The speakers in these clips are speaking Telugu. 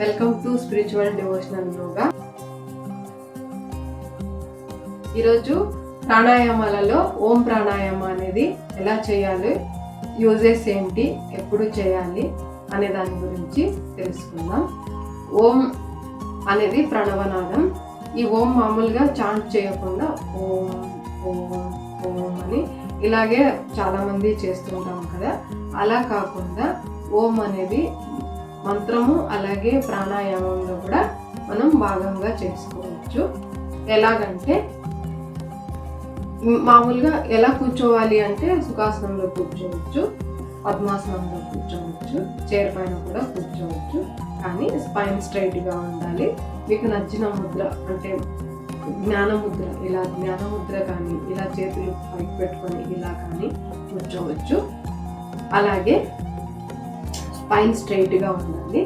Welcome to spiritual devotional yoga ఈరోజు ప్రాణాయామాలలో ఓం ప్రాణాయామ అనేది ఎలా చేయాలి యూజెస్ ఏంటి ఎప్పుడు చేయాలి అనే దాని గురించి తెలుసుకుందాం. ఓం అనేది ప్రణవనాదం. ఈ ఓం మామూలుగా చాంట్ చేయకుండా ఓం ఓం ఓం అని ఇలాగే చాలామంది చేస్తుంటాం కదా. అలా కాకుండా ఓం అనేది మంత్రము అలాగే ప్రాణాయామంలో కూడా మనం భాగంగా చేసుకోవచ్చు. ఎలాగంటే మామూలుగా ఎలా కూర్చోవాలి అంటే సుఖాసనంలో కూర్చోవచ్చు పద్మాసనంలో కూర్చోవచ్చు చైర్ పైన కూడా కూర్చోవచ్చు. కానీ స్పైన్ స్ట్రైట్గా ఉండాలి. మీకు నచ్చిన ముద్ర అంటే జ్ఞానముద్ర ఇలా జ్ఞానముద్ర కానీ ఇలా చేతులు పైకి పెట్టుకొని ఇలా కానీ కూర్చోవచ్చు. అలాగే స్పైన్ స్ట్రైట్గా ఉండాలి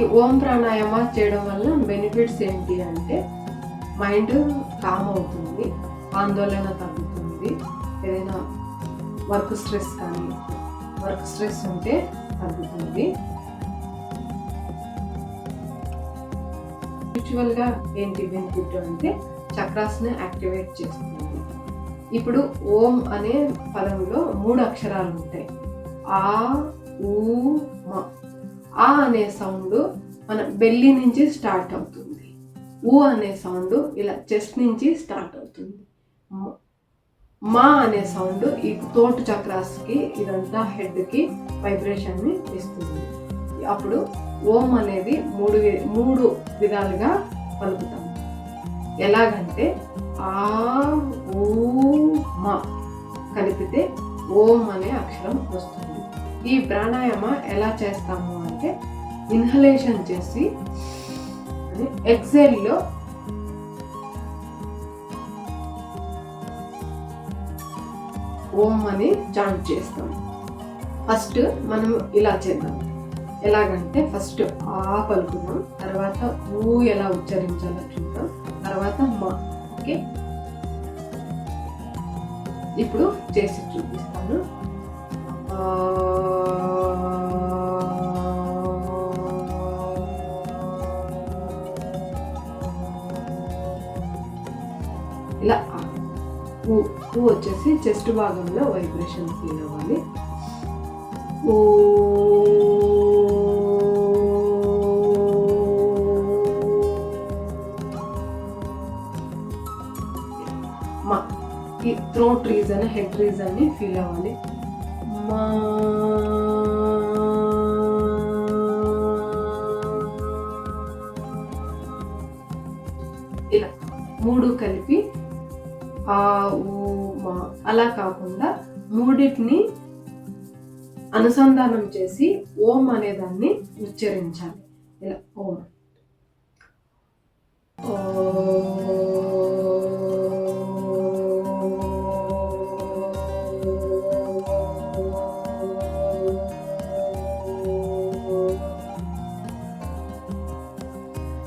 ఈ ఓం ప్రాణాయామ చేయడం వల్ల బెనిఫిట్స్ ఏంటి అంటే మైండ్ కామ్ అవుతుంది ఆందోళన తగ్గుతుంది ఏదైనా వర్క్ స్ట్రెస్ కానీ వర్క్ స్ట్రెస్ ఉంటే తగ్గుతుంది. స్పిరిచువల్గా ఏంటి బెనిఫిట్ అంటే చక్రాస్ని యాక్టివేట్ చేస్తుంది. ఇప్పుడు ఓం అనే పదంలో మూడు అక్షరాలు ఉంటాయి. ఆ ఊ మ. ఆ అనే సౌండ్ మన బెల్లి నుంచి స్టార్ట్ అవుతుంది. ఊ అనే సౌండ్ ఇలా చెస్ట్ నుంచి స్టార్ట్ అవుతుంది. మా అనే సౌండ్ ఈ తోటు చక్రాస్కి ఇదంతా హెడ్కి వైబ్రేషన్ని ఇస్తుంది. అప్పుడు ఓం అనేది మూడు మూడు విధాలుగా పలుకుతాం. ఎలాగంటే ఆ ఊ మా కలిపితే ఓం అనే అక్షరం వస్తుంది. ఈ ప్రాణాయామ ఎలా చేస్తాము అంటే ఇన్హలేషన్ చేసి ఎక్సెల్లో ఓం అని చాంట్ చేస్తాం. ఫస్ట్ మనం ఇలా చేద్దాం. ఎలాగంటే ఫస్ట్ ఆ పలుకుదాం తర్వాత ఊ ఎలా ఉచ్చరించాలో చూద్దాం తర్వాత ఓకే ఇప్పుడు చేసి చూపిస్తాను ఇలా ఆ. ఊ ఊ వచ్చేసి చెస్ట్ భాగంలో వైబ్రేషన్ ఫీల్ అవ్వాలి ఓ థ్రోట్ రీజన్ హెడ్ రీజన్ని ఫీల్ అవ్వాలి. మా ఇలా మూడు కలిపి ఆ ఊ మా అలా కాకుండా మూడింటిని అనుసంధానం చేసి ఓం అనేదాన్ని ఉచ్చరించాలి. ఇలా ఓం.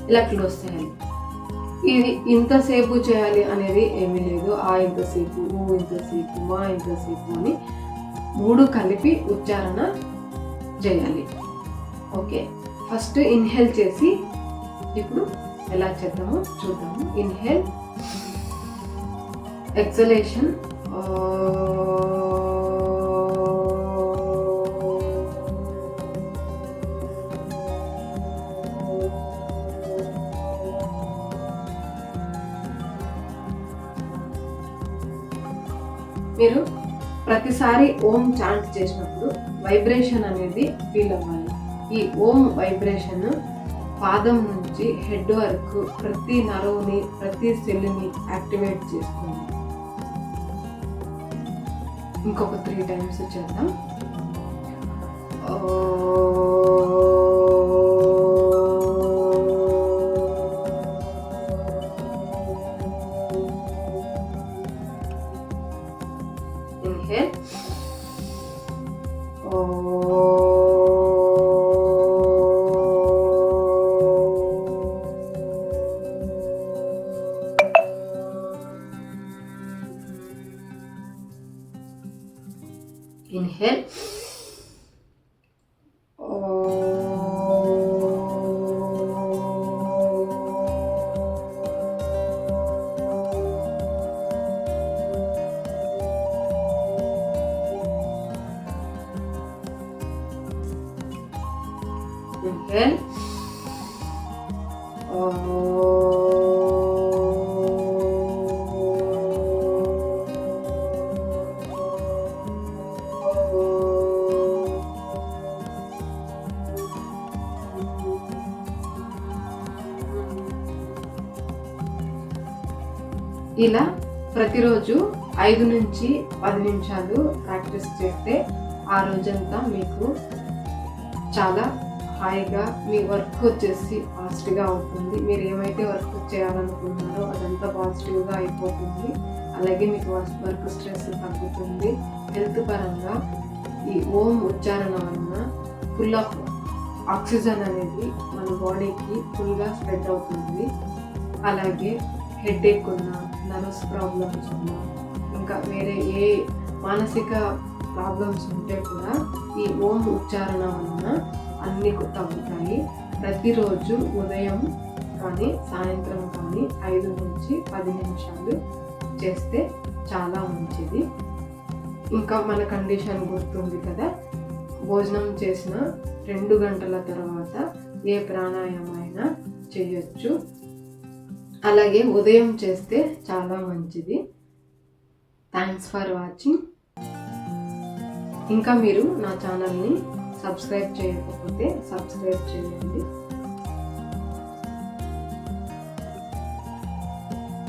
ఇలా క్లోజ్ చేయాలి ఇది ఇంతసేపు చేయాలి అనేది ఏమీ లేదు. ఆ ఇంతసేపు ఊ ఇంతసేపు మా ఇంతసేపు అని మూడు కలిపి ఉచ్చారణ చేయాలి. ఓకే. ఫస్ట్ ఇన్హేల్ చేసి ఇప్పుడు ఎలా చేద్దామో చూద్దాము. ఇన్హేల్ ఎక్సలేషన్ మీరు ప్రతిసారి ఓం చాంట్ చేసినప్పుడు వైబ్రేషన్ అనేది ఫీల్ అవ్వాలి. ఈ ఓం వైబ్రేషన్ పాదం నుంచి హెడ్ వరకు ప్రతి నరువుని ప్రతి సెల్ని యాక్టివేట్ చేస్తుంది. ఇంకొక త్రీ టైమ్స్ చేద్దాం. ఓ Inhale. Inhale. ఇలా ప్రతిరోజు ఐదు నుంచి పది నిమిషాలు ప్రాక్టీస్ చేస్తే ఆ రోజంతా మీకు చాలా హాయిగా మీ వర్క్ వచ్చేసి ఫాస్ట్గా అవుతుంది. మీరు ఏమైతే వర్క్ చేయాలనుకుంటున్నారో అదంతా పాజిటివ్గా అయిపోతుంది. అలాగే మీకు వర్క్ స్ట్రెస్ తగ్గుతుంది. హెల్త్ పరంగా ఈ ఓం ఉచ్చారణ వలన ఫుల్ ఆఫ్ ఆక్సిజన్ అనేది మన బాడీకి ఫుల్గా స్ప్రెడ్ అవుతుంది. అలాగే హెడేక్ ఉన్న నర్వస్ ప్రాబ్లమ్స్ ఉన్న ఇంకా వేరే ఏ మానసిక ప్రాబ్లమ్స్ ఉంటే కూడా ఈ ఓం ఉచ్చారణ వలన అన్నీ తగ్గుతాయి ప్రతిరోజు ఉదయం కానీ సాయంత్రం కానీ ఐదు నుంచి పది నిమిషాలు చేస్తే చాలా మంచిది. ఇంకా మన కండిషన్ గుర్తుంది కదా? భోజనం చేసిన రెండు గంటల తర్వాత ఏ ప్రాణాయామైనా చేయొచ్చు. అలాగే ఉదయం చేస్తే చాలా మంచిది. థ్యాంక్స్ ఫర్ వాచింగ్ ఇంకా మీరు నా ఛానల్ని సబ్స్క్రైబ్ చేయకపోతే సబ్స్క్రైబ్ చేయండి.